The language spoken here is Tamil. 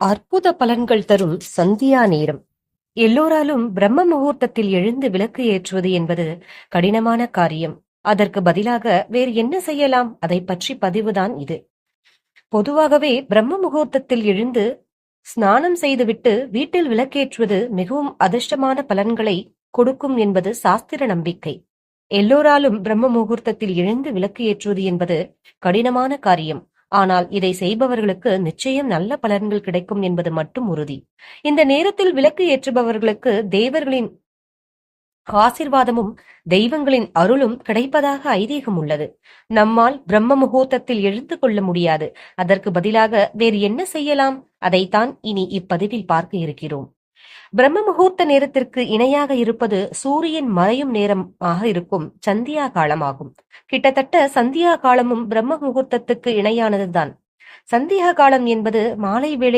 அற்புத பலன்கள் தரும் சந்தியா நேரம். எல்லோராலும் பிரம்ம முகூர்த்தத்தில் எழுந்து விளக்கு ஏற்றுவது என்பது கடினமான காரியம். அதற்கு பதிலாக வேறு என்ன செய்யலாம்? அதை பற்றி பதிவுதான் இது. பொதுவாகவே பிரம்ம முகூர்த்தத்தில் எழுந்து ஸ்நானம் செய்துவிட்டு வீட்டில் விளக்கேற்றுவது மிகவும் அதிர்ஷ்டமான பலன்களை கொடுக்கும் என்பது சாஸ்திர நம்பிக்கை. எல்லோராலும் பிரம்ம முகூர்த்தத்தில் எழுந்து விளக்கு ஏற்றுவது என்பது கடினமான காரியம். ஆனால் இதை செய்பவர்களுக்கு நிச்சயம் நல்ல பலன்கள் கிடைக்கும் என்பது மட்டும் உறுதி. இந்த நேரத்தில் விளக்கு ஏற்றுபவர்களுக்கு தேவர்களின் ஆசிர்வாதமும் தெய்வங்களின் அருளும் கிடைப்பதாக ஐதீகம் உள்ளது. நம்மால் பிரம்ம முகூர்த்தத்தில் எழுந்து கொள்ள முடியாது. அதற்கு பதிலாக வேறு என்ன செய்யலாம்? அதைத்தான் இனி இப்பதிவில் பார்க்க இருக்கிறோம். பிரம்ம முகூர்த்த நேரத்திற்கு இணையாக இருப்பது சூரியன் மறையும் நேரமாக இருக்கும் சந்தியா காலமாகும். கிட்டத்தட்ட சந்தியா காலமும் பிரம்ம முகூர்த்தத்துக்கு இணையானதுதான். சந்தியா காலம் என்பது மாலை வேளை